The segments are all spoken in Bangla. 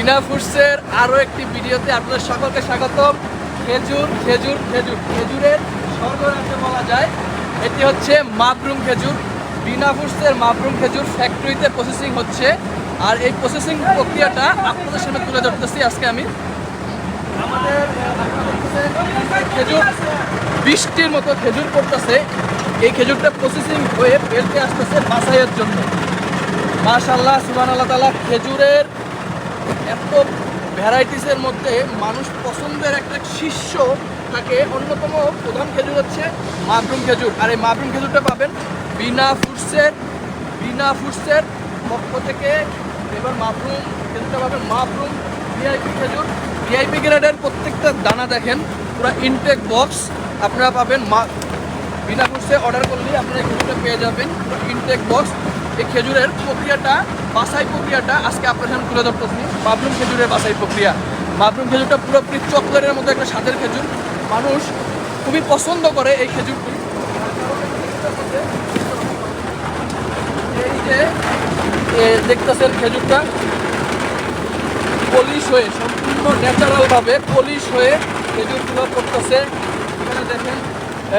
বিনা ফুডসের আরও একটি ভিডিওতে আপনাদের সকলকে স্বাগতম। খেজুর খেজুর খেজুর। খেজুরের স্বর্গরাজ্য বলা যায়, এটি হচ্ছে মাবরুম খেজুর। বিনা ফুডসের মাবরুম খেজুর ফ্যাক্টরিতে প্রসেসিং হচ্ছে। আর এই প্রসেসিং প্রক্রিয়াটা আপনাদের সামনে তুলে ধরতেছি আজকে আমি। আমাদের খেজুর, বৃষ্টির মতো খেজুর পড়তেছে। এই খেজুরটা প্রসেসিং হয়ে বেলতে আসতেছে বাসাইয়ের জন্য। মাশাল্লাহ সুবান আল্লাহ তালা খেজুরের এত ভ্যারাইটিসের মধ্যে মানুষ পছন্দের একটা শীর্ষ থাকে অন্যতম প্রধান খেজুর হচ্ছে মাবরুম খেজুর। আর এই মাবরুম খেজুরটা পাবেন বিনা ফুডসের বিনা ফুডসের পক্ষ থেকে এবার মাবরুম খেজুরটা পাবেন মাবরুম ভিআইপি খেজুর। ভিআইপি গ্রেডের প্রত্যেকটা দানা দেখেন, পুরো ইনটেক বক্স আপনারা পাবেন মা বিনা ফুডসে অর্ডার করলেই আপনারা এই খেজুরটা পেয়ে যাবেন, পুরো ইনটেক বক্স এই খেজুরের প্রক্রিয়াটা বাছাই প্রক্রিয়াটা আজকে আপনার সামনে তুলে ধরতেছি মাবরুম খেজুরের বাছাই প্রক্রিয়া। মাবরুম খেজুরটা পুরোপুরি চকলেটের মতো একটা স্বাদের খেজুর। মানুষ খুবই পছন্দ করে এই খেজুরটি। এই যে দেখতেছেন খেজুরটা পলিশ হয়ে, সম্পূর্ণ ন্যাচারালভাবে পলিশ হয়ে খেজুরগুলো করতেছে এখানে দেখেন,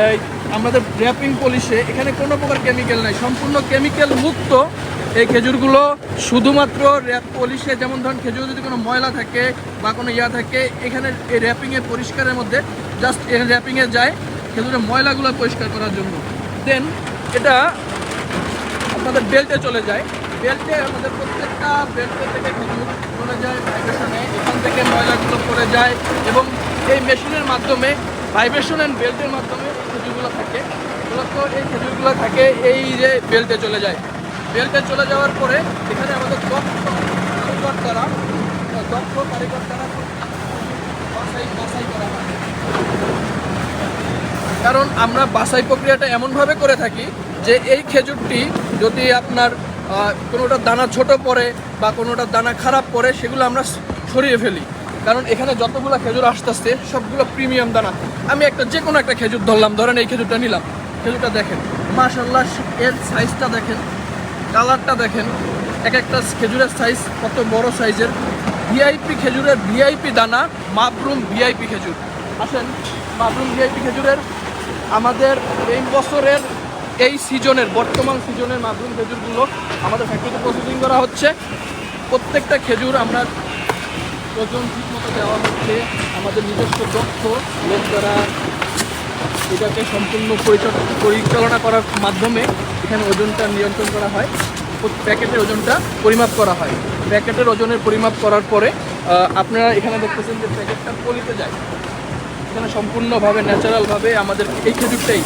এই আমাদের র্যাপিং পলিশে এখানে কোনো প্রকার কেমিক্যাল নাই, সম্পূর্ণ কেমিক্যাল মুক্ত। এই খেজুরগুলো শুধুমাত্র র্যাপ পলিশে যেমন ধরুন খেজুর যদি কোনো ময়লা থাকে বা কোনো ইয়া থাকে, এখানে এই র্যাপিংয়ে পরিষ্কারের মধ্যে জাস্ট এই র্যাপিংয়ে যায় খেজুরের ময়লাগুলো পরিষ্কার করার জন্য। দেন এটা আপনাদের বেল্টে চলে যায়। বেল্টে আমাদের প্রত্যেকটা বেল্টে থেকে খেজুর চলে যায় এখান থেকে ময়লাগুলো পড়ে যায় এবং এই মেশিনের মাধ্যমে ভাইব্রেশন অ্যান্ড বেল্টের মাধ্যমে খেজুরগুলো থাকে। মূলত এই খেজুরগুলো থাকে এই যে বেল্টে চলে যায়। বেল্টে চলে যাওয়ার পরে এখানে আমাদের দক্ষ কারিগর দ্বারা দক্ষ কারিগর দ্বারা বাছাই বাছাই করা হয়। কারণ আমরা বাছাই প্রক্রিয়াটা এমনভাবে করে থাকি যে এই খেজুরটি যদি আপনার আহ, কোনোটার দানা ছোট পড়ে বা কোনোটার দানা খারাপ পড়ে সেগুলো আমরা সরিয়ে ফেলি। কারণ এখানে যতগুলো খেজুর আসতেছে, সবগুলো প্রিমিয়াম দানা। আমি একটা যে কোনো একটা খেজুর ধরলাম, ধরেন এই খেজুরটা নিলাম। খেজুরটা দেখেন মাশাল্লাহ এর সাইজটা দেখেন কালারটা দেখেন, এক একটা খেজুরের সাইজ কত বড় সাইজের ভিআইপি খেজুরের ভিআইপি দানা, মাবরুম ভিআইপি খেজুর। আসেন, মাবরুম ভিআইপি খেজুরের আমাদের এই বছরের এই সিজনের, বর্তমান সিজনের মাবরুম খেজুরগুলো আমাদের ফ্যাক্টরিতে প্রসেসিং করা হচ্ছে। প্রত্যেকটা খেজুর আমরা ওজন ঠিক মতো দেওয়া হচ্ছে, আমাদের নিজস্ব দক্ষ লোক দ্বারা এটাকে সম্পূর্ণ পরিচালনা করার মাধ্যমে এখানে ওজনটা নিয়ন্ত্রণ করা হয়। প্যাকেটের ওজনটা পরিমাপ করা হয়। প্যাকেটের ওজনের পরিমাপ করার পরে আপনারা এখানে দেখতেছেন যে প্যাকেটটা পলিতে যায়। এখানে সম্পূর্ণভাবে, ন্যাচারালভাবে আমাদের এই খেজুরটাই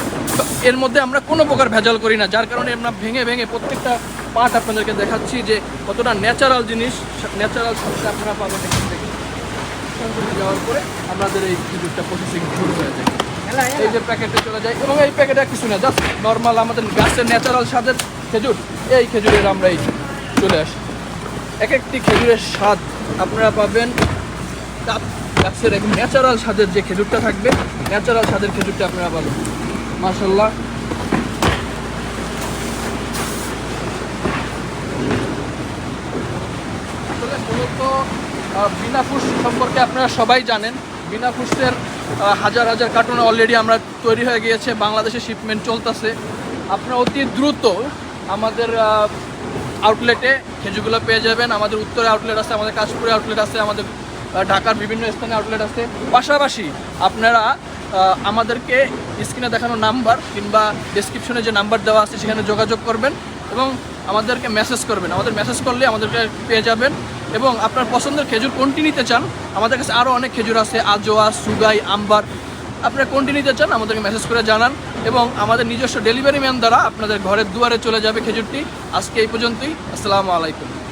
এর মধ্যে আমরা কোনো প্রকার ভেজাল করি না। যার কারণে আমরা ভেঙে ভেঙে প্রত্যেকটা পার্ট আপনাদেরকে দেখাচ্ছি যে কতটা ন্যাচারাল জিনিস ন্যাচারাল সাথে আপনারা পাবেন থেকে যাওয়ার পরে আমাদের এই খেজুরটা প্রসেসিং শুরু হয়ে যায়। এই যে প্যাকেটে চলে যায় এবং এই প্যাকেটে কিছু না জাস্ট নর্মাল আমাদের গাছের ন্যাচারাল স্বাদের খেজুর। এই খেজুরের আমরা এই চলে আসি। এক একটি খেজুরের স্বাদ আপনারা পাবেন। গাছ- গাছের এক ন্যাচারাল স্বাদের যে খেজুরটা থাকবে ন্যাচারাল স্বাদের খেজুরটা আপনারা পাবেন। মার্শাল্লাহ আসলে মূলত বিনা ফুস সম্পর্কে আপনারা সবাই জানেন। বিনা ফুসের হাজার হাজার কার্টুন অলরেডি আমরা তৈরি হয়ে গিয়েছে, বাংলাদেশে শিপমেন্ট চলতেছে। আপনারা অতি দ্রুত আমাদের আউটলেটে খেজুরগুলো পেয়ে যাবেন। আমাদের উত্তরে আউটলেট আছে, আমাদের কাশপুরে আউটলেট আছে, আমাদের ঢাকার বিভিন্ন স্থানে আউটলেট আছে। পাশাপাশি আপনারা আমাদেরকে স্ক্রিনে দেখানো নাম্বার কিংবা ডেসক্রিপশনে যে নাম্বার দেওয়া আছে, সেখানে যোগাযোগ করবেন এবং আমাদেরকে মেসেজ করবেন। আমাদের মেসেজ করলে আমাদেরকে পেয়ে যাবেন। এবং আপনার পছন্দের খেজুর কোনটি নিতে চান? আমাদের কাছে আরও অনেক খেজুর আছে, আজোয়া, সুগাই, আম্বার। আপনারা কোনটি নিতে চান, আমাদেরকে মেসেজ করে জানান এবং আমাদের নিজস্ব ডেলিভারি ম্যান দ্বারা আপনাদের ঘরের দুয়ারে চলে যাবে খেজুরটি। আজকে এই পর্যন্তই, আসসালামু আলাইকুম।